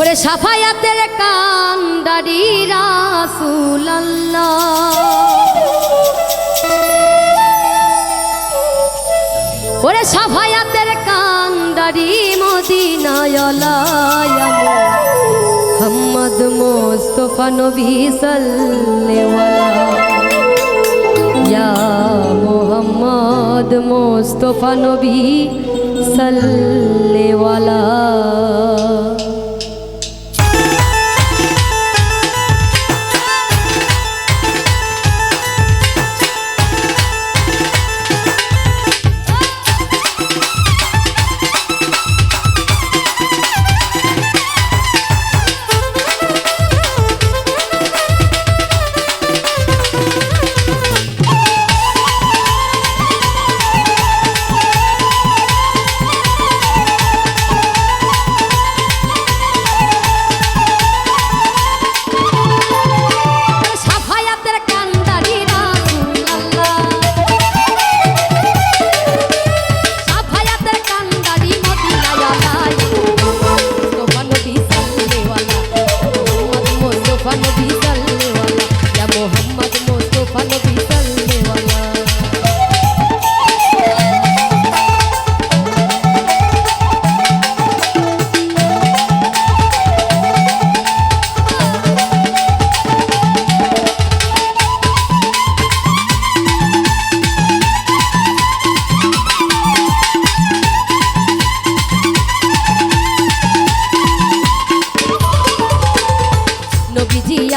ওরে সাফায়াতের কান্ডারি রাসুলাল্লাহ। ওরে সাফায়াতের কান্ডারি মদিনায়লায়া মোহাম্মদ মোস্তফা নবী সাল্লেওয়ালা মোহাম্মদ মোস্তফা নবী সাল্লেওয়ালা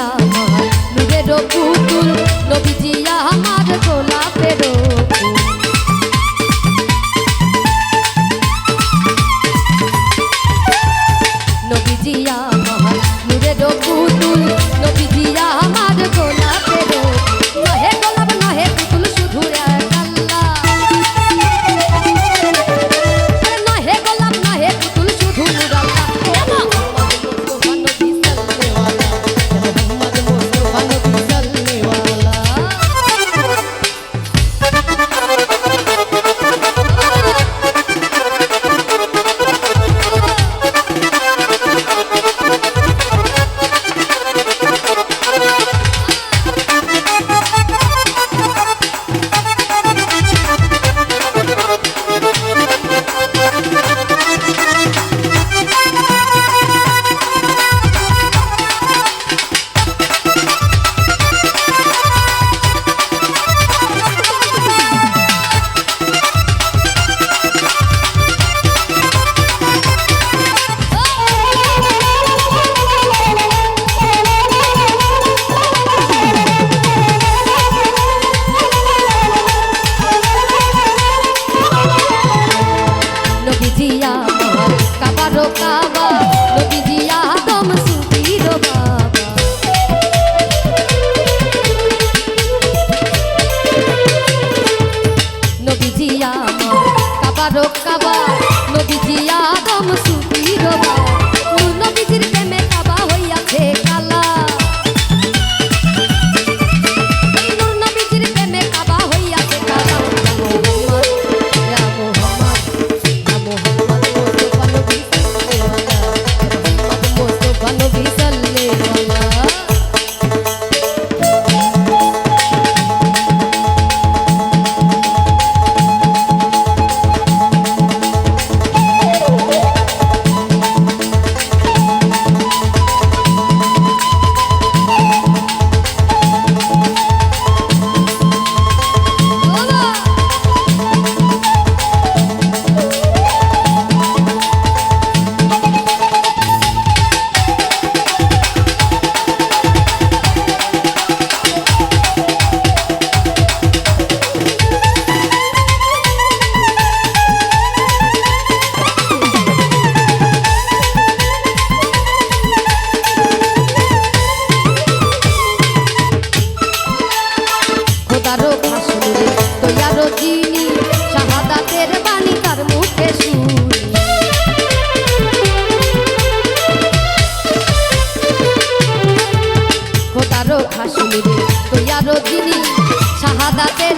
আমার নুরের পুতুল নবীজি আমার গোলাপের নবীজি আমার নুরের পুতুল Acuérdate